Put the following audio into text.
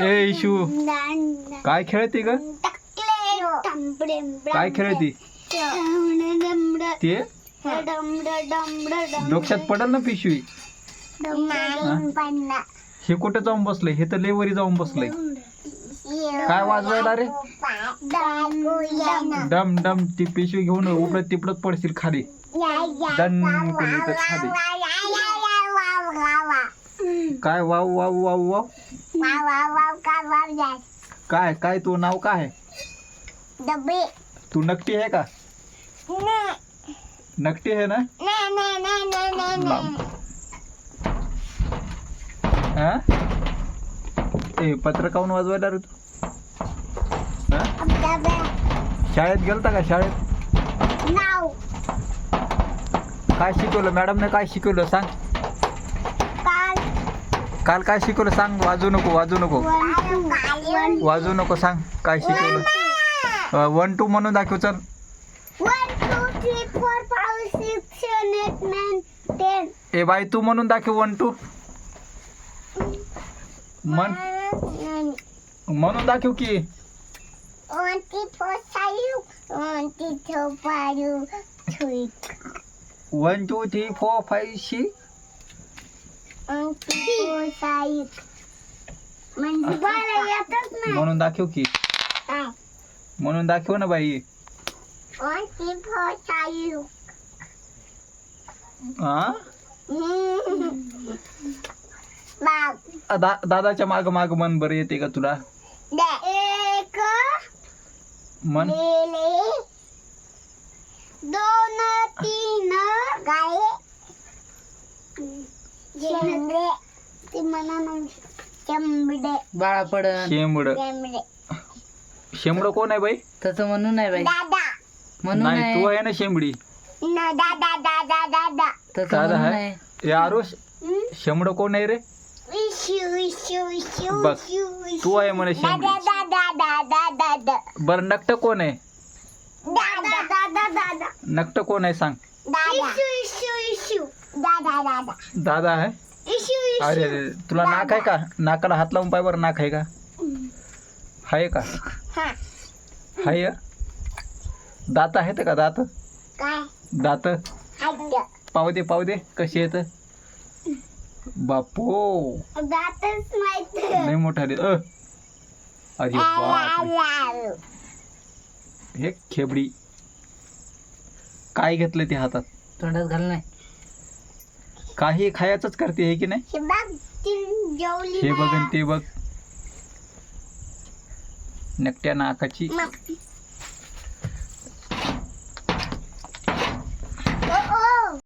ए issue. काय खेळते ग? काय खेळती? ते? डोक्यात पडल ना पिशवी. हे. कुठे जाऊन बसलंय? हे तर लेवरी जाऊन बसलंय. काय वाजवायला रे? डम डम. ती पिशवी घेऊन उपडत तिपडत पडशील खाली. तर खाली. काय वाव वाव वाव वाव? काय काय तू नाव काय? आहे? डबे. तू नकटी आहे का? नकटी आहे ना. हा? ए पत्र काऊन वाजवायला रे तू? हा? शाळेत गेलता का शाळेत? नाव. काय शिकवलं? मॅडमने काय शिकवलं? सांग. काल काय शिकवलं सांग? वाजू नको वाजू नको. वाजू नको सांग काय शिकवलं. वन टू म्हणून दाखव चल. ए बाई तू म्हणून दाखव वन टू मन म्हणून दाखव की. One two three four five six one T four five म्हणजे मला येतच नाही म्हणून दाखव की. म्हणून दाखव ना बाई. हा दा दादाच्या माग माग मन बरं येते का तुला? मन? लेले दोन तीन गाय शेंबडे ते म्हणा ना शेंबडे बाळा पडन शेंबड शेंबडे कोण आहे बाई तसं म्हणू नाही बाई दादा म्हणू नाही तू आहे ना शेंबडी न दादा दादा दादा तसं दादा म्हणू आहे नाही ए आरुष शेंबड कोण आहे रे इशू इशू इशू बस. तू आहे म्हणे शेंबडी दादा दादा दादा दादा बरं नकट कोण आहे दादा दादा दादा नकट कोण आहे सांग दादा दादा. दादा दादा आहे? इशू इशू. अरे अरे तुला नाक आहे का? नाकाला हात लावून पाय बरं नाक आहे का? आहे का? हा. आहे दात आहेत का दात? काय? दात? हद्द पाहू दे पाहू दे कशी येत बापो. दातच माहीत नाही मोठा रे. अ. अरे बाप हे खेबडी. काय घेतलं ते हातात? तोंडात घाल नाही काही खायचंच करते हे की नाही? हे बघ ती जेवली हे ना. बघ आणि ते बघ. नकट्या नाकाची. मग